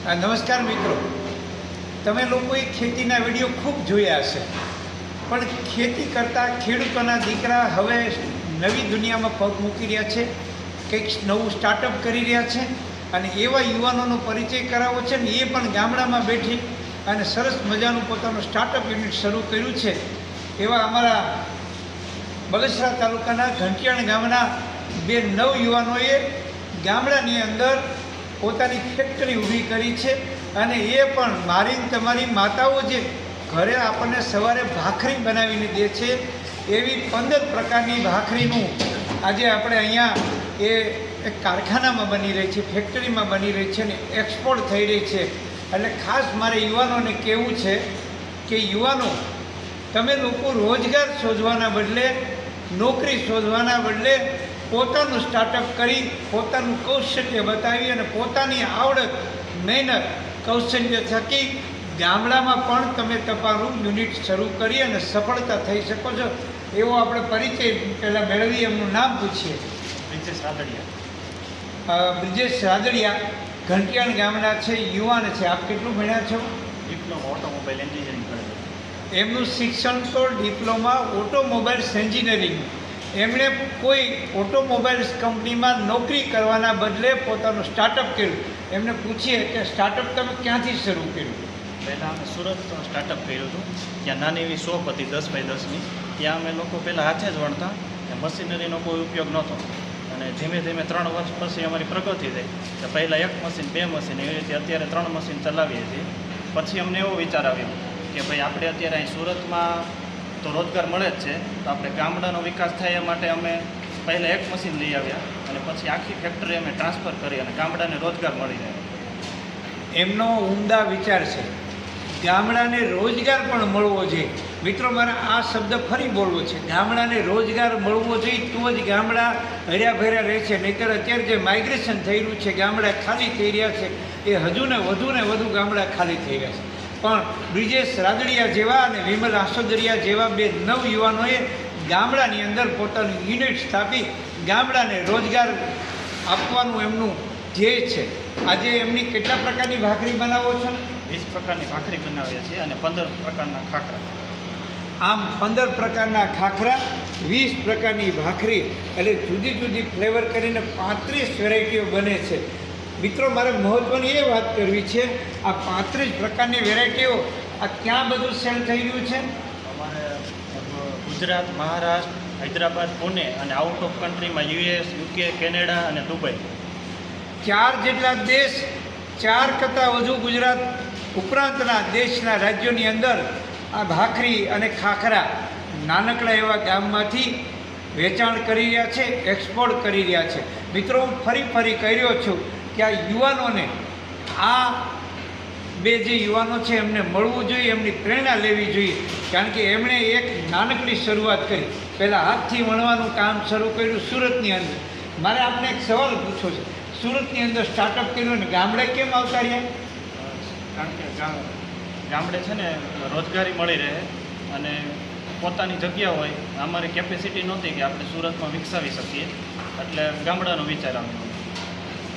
નમસ્કાર મિત્રો. તમે લોકોએ ખેતીના વીડિયો ખૂબ જોયા હશે. પણ ખેતી કરતા ખેડૂતોના દીકરા હવે નવી દુનિયામાં પગ મૂકી રહ્યા છે, કંઈક નવું સ્ટાર્ટઅપ કરી રહ્યા છે અને એવા યુવાનોનો પરિચય કરાવવો છે ને એ પણ ગામડામાં બેઠી અને સરસ મજાનું પોતાનું સ્ટાર્ટઅપ યુનિટ શરૂ કર્યું છે. એવા અમારા બગસરા તાલુકાના ઘંટિયાણ ગામના બે નવ યુવાનોએ ગામડાની અંદર પોતાની ફેક્ટરી ઊભી કરી છે અને એ પણ મારી તમારી માતાઓ જે ઘરે આપણને સવારે ભાખરી બનાવીને દે છે, એવી પંદર પ્રકારની ભાખરીનું આજે આપણે અહીંયા એ એક કારખાનામાં બની રહી છે, ફેક્ટરીમાં બની રહી છે અને એક્સપોર્ટ થઈ રહી છે. એટલે ખાસ મારે યુવાનોને કહેવું છે કે યુવાનો, તમે લોકો રોજગાર શોધવાના બદલે, નોકરી શોધવાના બદલે પોતાનું સ્ટાર્ટઅપ કરી પોતાનું કૌશલ્ય બતાવી અને પોતાની આવડત મહેનત કૌશલ્ય થકી ગામડામાં પણ તમે તમારું યુનિટ શરૂ કરી અને સફળતા થઈ શકો છો. એવો આપણે પરિચય પહેલાં મેળવી એમનું નામ પૂછીએ. બ્રિજેશ રાદડિયા. બ્રિજેશ રાદડિયા ઘંટિયાણ ગામના છે યુવાન છે. આપ કેટલું ભણ્યા છો? ડિપ્લોમા ઓટોમોબાઈલ એન્જિનિયરિંગ કરેલું એમનું શિક્ષણ તો ડિપ્લોમા ઓટોમોબાઈલ્સ એન્જિનિયરિંગ એમણે કોઈ ઓટોમોબાઈલ્સ કંપનીમાં નોકરી કરવાના બદલે પોતાનું સ્ટાર્ટઅપ કર્યું. એમને પૂછીએ કે સ્ટાર્ટઅપ તમે ક્યાંથી શરૂ કર્યું? પહેલાં અમે સુરત સ્ટાર્ટઅપ કર્યું હતું. ત્યાં નાની એવી શોપ હતી, દસ બાય દસની. ત્યાં અમે લોકો પહેલાં હાથે જ વણતા. ત્યાં મશીનરીનો કોઈ ઉપયોગ નહોતો. અને ધીમે ધીમે ત્રણ વર્ષ પછી અમારી પ્રગતિ થઈ. તો પહેલાં એક મશીન, બે મશીન, એવી રીતે અત્યારે ત્રણ મશીન ચલાવીએ છીએ. પછી અમને એવો વિચાર આવ્યો કે ભાઈ આપણે અત્યારે અહીં સુરતમાં તો રોજગાર મળે જ છે. તો આપણે ગામડાનો વિકાસ થાય એ માટે અમે પહેલાં એક મશીન લઈ આવ્યા અને પછી આખી ફેક્ટરી અમે ટ્રાન્સફર કરી અને ગામડાને રોજગાર મળી રહે. એમનો ઉમદા વિચાર છે. ગામડાને રોજગાર પણ મળવો જોઈએ. મિત્રો, મારે આ શબ્દ ફરી બોલવો છે. ગામડાને રોજગાર મળવો જોઈએ તો જ ગામડા હર્યા ભર્યા રહે છે. નહીંતર અત્યારે જે માઇગ્રેશન થઈ રહ્યું છે, ગામડા ખાલી થઈ રહ્યા છે, એ હજુ ને વધુ ને વધુ ગામડા ખાલી થઈ રહ્યા છે. પણ બ્રિજેશ રાદડિયા જેવા અને વિમલ આસોદરિયા જેવા બે નવ યુવાનોએ ગામડાની અંદર પોતાનું યુનિટ સ્થાપી ગામડાને રોજગાર આપવાનું એમનું ધ્યેય છે. આજે એમની કેટલા પ્રકારની ભાખરી બનાવો છો? વીસ પ્રકારની ભાખરી બનાવીએ છીએ અને પંદર પ્રકારના ખાખરા. આમ પંદર પ્રકારના ખાખરા વીસ પ્રકારની ભાખરી એટલે જુદી જુદી ફ્લેવર કરીને પાંત્રીસ વેરાયટીઓ બને છે. મિત્રો મારે મહત્ત્વની એ વાત કરવી છે આ પાંત્રીસ પ્રકારની વેરાયટીઓ આ ક્યાં બધું સેલ થઈ રહ્યું છે? અમારે ગુજરાત મહારાષ્ટ્ર હૈદરાબાદ પુણે અને આઉટ ઓફ કન્ટ્રીમાં યુએસ યુકે કેનેડા અને દુબઈ ચાર જેટલા દેશ ચાર કરતાં વધુ ગુજરાત ઉપરાંતના દેશના રાજ્યોની અંદર આ ભાખરી અને ખાખરા નાનકડા એવા ગામમાંથી વેચાણ કરી રહ્યા છે એક્સપોર્ટ કરી રહ્યા છે. મિત્રો હું ફરી ફરી કહી રહ્યો છું કે આ યુવાનોને, આ બે જે યુવાનો છે, એમને મળવું જોઈએ, એમની પ્રેરણા લેવી જોઈએ. કારણ કે એમણે એક નાનકડી શરૂઆત કરી. પહેલાં હાથથી વણવાનું કામ શરૂ કર્યું સુરતની અંદર. મારે આપને એક સવાલ પૂછવો છે. સુરતની અંદર સ્ટાર્ટઅપ કર્યું ને ગામડે કેમ આવતા રહ્યા? કારણ કે ગામડે છે ને, રોજગારી મળી રહે અને પોતાની જગ્યા હોય. અમારી કેપેસિટી નહોતી કે આપણે સુરતમાં વિકસાવી શકીએ. એટલે ગામડાનો વિચાર આવ્યો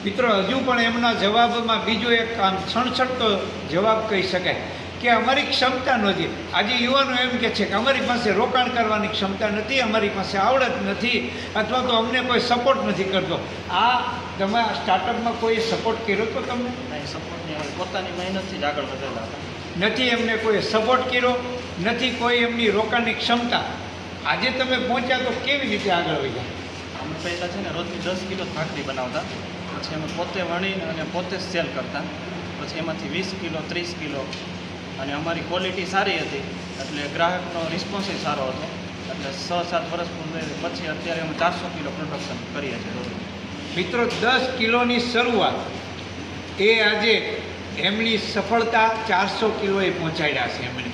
મિત્રો હજુ પણ એમના જવાબમાં બીજું એક આમ છણછણતો જવાબ કહી શકાય કે અમારી ક્ષમતા નથી. આજે યુવાનો એમ કે છે કે અમારી પાસે રોકાણ કરવાની ક્ષમતા નથી અમારી પાસે આવડત નથી અથવા તો અમને કોઈ સપોર્ટ નથી કરતો. આ તમે આ સ્ટાર્ટઅપમાં કોઈ સપોર્ટ કર્યો તો તમને? સપોર્ટ નહીં પોતાની મહેનતથી જ આગળ વધેલા હતા. નથી એમને કોઈ સપોર્ટ કર્યો? નથી કોઈ એમની રોકાણની ક્ષમતા? આજે તમે પહોંચ્યા તો કેવી રીતે આગળ વધ્યા? અમે પહેલાં છે ને રોજની દસ કિલો ભાખરી બનાવતા. પછી અમે પોતે વણીને અને પોતે સેલ કરતા. પછી એમાંથી વીસ કિલો, ત્રીસ કિલો અને અમારી ક્વોલિટી સારી હતી. એટલે ગ્રાહકનો રિસ્પોન્સ સારો હતો. એટલે છ, સાત વર્ષ પછી અત્યારે અમે ચારસો કિલો પ્રોડક્શન કરીએ છીએ. મિત્રો, દસ કિલોની શરૂઆત. એ આજે એમની સફળતા ચારસો કિલોએ પહોંચાડ્યા છે એમણે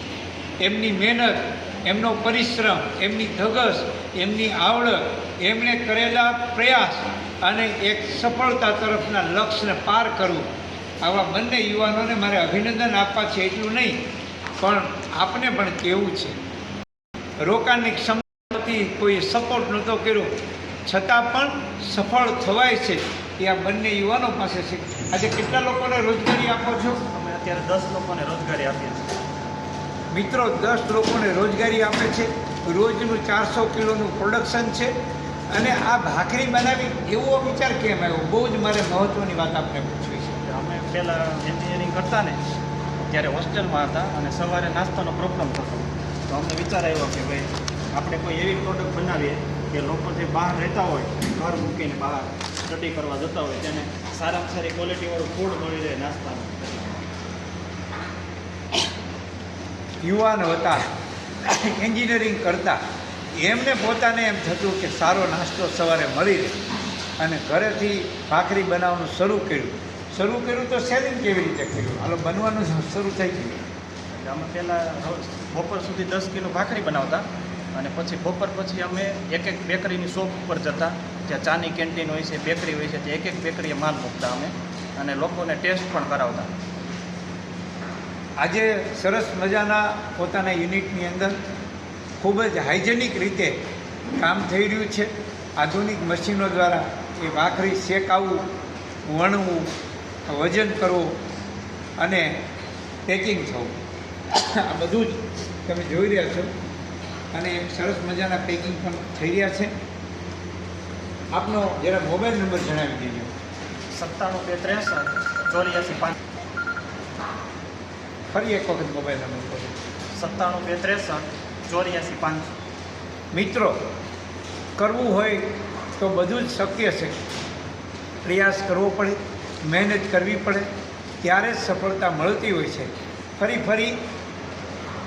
એમની મહેનત, એમનો પરિશ્રમ, એમની ધગસ, એમની આવડત, એમણે કરેલા પ્રયાસ અને એક સફળતા તરફના લક્ષ્યને પાર કરવું આવા બંને યુવાનોને મારે અભિનંદન આપવા છે એટલું નહીં પણ આપને પણ કહેવું છે. રોકાણની ક્ષમતાથી કોઈ સપોર્ટ નહોતો કર્યો. છતાં પણ સફળ થવાય છે એ આ બંને યુવાનો પાસે છે. આજે કેટલા લોકોને રોજગારી આપો છો? અમે અત્યારે દસ લોકોને રોજગારી આપીએ છીએ. મિત્રો દસ લોકોને રોજગારી આપે છે. રોજનું ચારસો કિલોનું પ્રોડક્શન છે. અને આ ભાખરી બનાવી એવો વિચાર કેમ આવ્યો? બહુ જ મારે મહત્ત્વની વાત આપણે પૂછવી છે. અમે પહેલાં એન્જિનિયરિંગ કરતા ને ત્યારે હોસ્ટેલમાં હતા અને સવારે નાસ્તાનો પ્રોબ્લેમ થતો. તો અમને વિચાર આવ્યો કે ભાઈ આપણે કોઈ એવી પ્રોડક્ટ બનાવીએ કે લોકો જે બહાર રહેતા હોય ઘર મૂકીને બહાર સ્ટડી કરવા જતા હોય તેને સારામાં સારી ક્વોલિટીવાળું ફૂડ મળી રહે નાસ્તાનું. યુવાન હતા એન્જિનિયરિંગ કરતા એમને પોતાને એમ થતું કે સારો નાસ્તો સવારે મળી રહે. અને ઘરેથી ભાખરી બનાવવાનું શરૂ કર્યું. શરૂ કર્યું તો સેલિંગ કેવી રીતે કર્યું? હાલો બનવાનું શરૂ થઈ ગયું. અમે પહેલાં બપોર સુધી દસ કિલો ભાખરી બનાવતા અને પછી બપોર પછી અમે એક એક બેકરીની શોપ ઉપર જતા. જ્યાં ચાની કેન્ટીન હોય છે બેકરી હોય છે ત્યાં એક એક બેકરીએ માલ મૂકતા અમે અને લોકોને ટેસ્ટ પણ કરાવતા. આજે સરસ મજાના પોતાના યુનિટની અંદર ખૂબ જ હાઇજેનિક રીતે કામ થઈ રહ્યું છે. આધુનિક મશીનો દ્વારા એ ભાખરી શેકાવવું વણવું વજન કરવું અને પેકિંગ થવું. આ બધું જ તમે જોઈ રહ્યા છો. અને સરસ મજાના પેકિંગ પણ થઈ રહ્યા છે. આપનો જરા મોબાઈલ નંબર જણાવી દેજો. સત્તાણું બે ત્રેસઠ ચોર્યાસી પાંચ. ફરી એક વખત મોબાઈલ નંબર સત્તાણું બે ત્રેસઠ ચોર્યાસી પાંચ મિત્રો, કરવું હોય તો બધું જ શક્ય છે. પ્રયાસ કરવો પડે, મહેનત કરવી પડે, ત્યારે જ સફળતા મળતી હોય છે. ફરી ફરી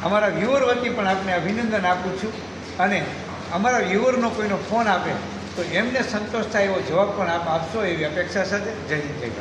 અમારા વ્યુઅર વતી પણ આપને અભિનંદન આપું છું અને અમારા વ્યુઅરનો કોઈનો ફોન આપે તો એમને સંતોષ થાય એવો જવાબ પણ આપ આપશો એવી અપેક્ષા સાથે. જય જય